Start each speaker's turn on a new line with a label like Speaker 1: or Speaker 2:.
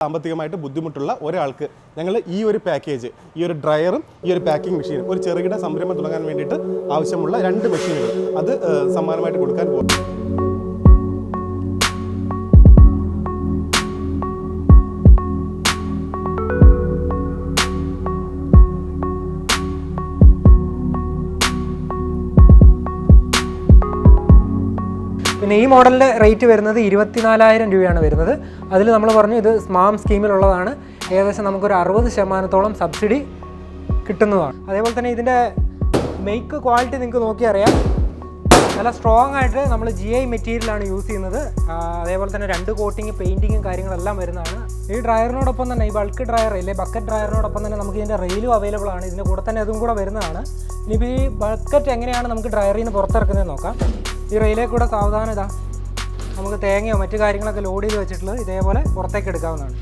Speaker 1: സാമ്പത്തികമായിട്ട് ബുദ്ധിമുട്ടുള്ള ഒരാൾക്ക് ഞങ്ങൾ ഈ ഒരു പാക്കേജ് ഈ ഒരു ഡ്രയറും ഈ ഒരു പാക്കിംഗ് മെഷീനും ഒരു ചെറുകിട സംരംഭം തുടങ്ങാൻ വേണ്ടിയിട്ട് ആവശ്യമുള്ള രണ്ട് മെഷീനുകൾ അത് സമ്മാനമായിട്ട് കൊടുക്കാൻ പോകും
Speaker 2: പിന്നെ ഈ മോഡലിന്റെ റേറ്റ് വരുന്നത് ഇരുപത്തിനാലായിരം രൂപയാണ് വരുന്നത്. അതിൽ നമ്മൾ പറഞ്ഞു ഇത് സ്മാം സ്കീമിലുള്ളതാണ്. ഏകദേശം നമുക്കൊരു അറുപത് ശതമാനത്തോളം സബ്സിഡി കിട്ടുന്നതാണ്. അതേപോലെ തന്നെ ഇതിന്റെ മെയ്ക്ക് ക്വാളിറ്റി നിങ്ങൾക്ക് നോക്കിയറിയാം. നല്ല സ്ട്രോങ് ആയിട്ട് നമ്മൾ ജി ഐ മെറ്റീരിയലാണ് യൂസ് ചെയ്യുന്നത്. അതേപോലെ തന്നെ രണ്ട് കോട്ടിങ് പെയിന്റിങ്ങും കാര്യങ്ങളെല്ലാം വരുന്നതാണ്. ഈ ഡ്രയറിനോടൊപ്പം തന്നെ ഈ ബൾക്ക് ഡ്രയർ ഇല്ലേ ബക്കറ്റ് ഡ്രയറിനോടൊപ്പം തന്നെ നമുക്ക് ഇതിന്റെ റെയിലും അവൈലബിൾ ആണ്. ഇതിന്റെ കൂടെ തന്നെ അതും കൂടെ വരുന്നതാണ്. ഇനിയിപ്പോൾ ഈ ബക്കറ്റ് എങ്ങനെയാണ് നമുക്ക് ഡ്രയറിൽ നിന്ന് പുറത്തിറക്കുന്നത് നോക്കാം. ഈ റെയിലേ കൂടെ സാവധാനം ഇതാ. നമുക്ക് തേങ്ങയോ മറ്റു കാര്യങ്ങളൊക്കെ ലോഡ് ചെയ്ത് വെച്ചിട്ടുള്ളത് ഇതേപോലെ പുറത്തേക്ക് എടുക്കാവുന്നതാണ്.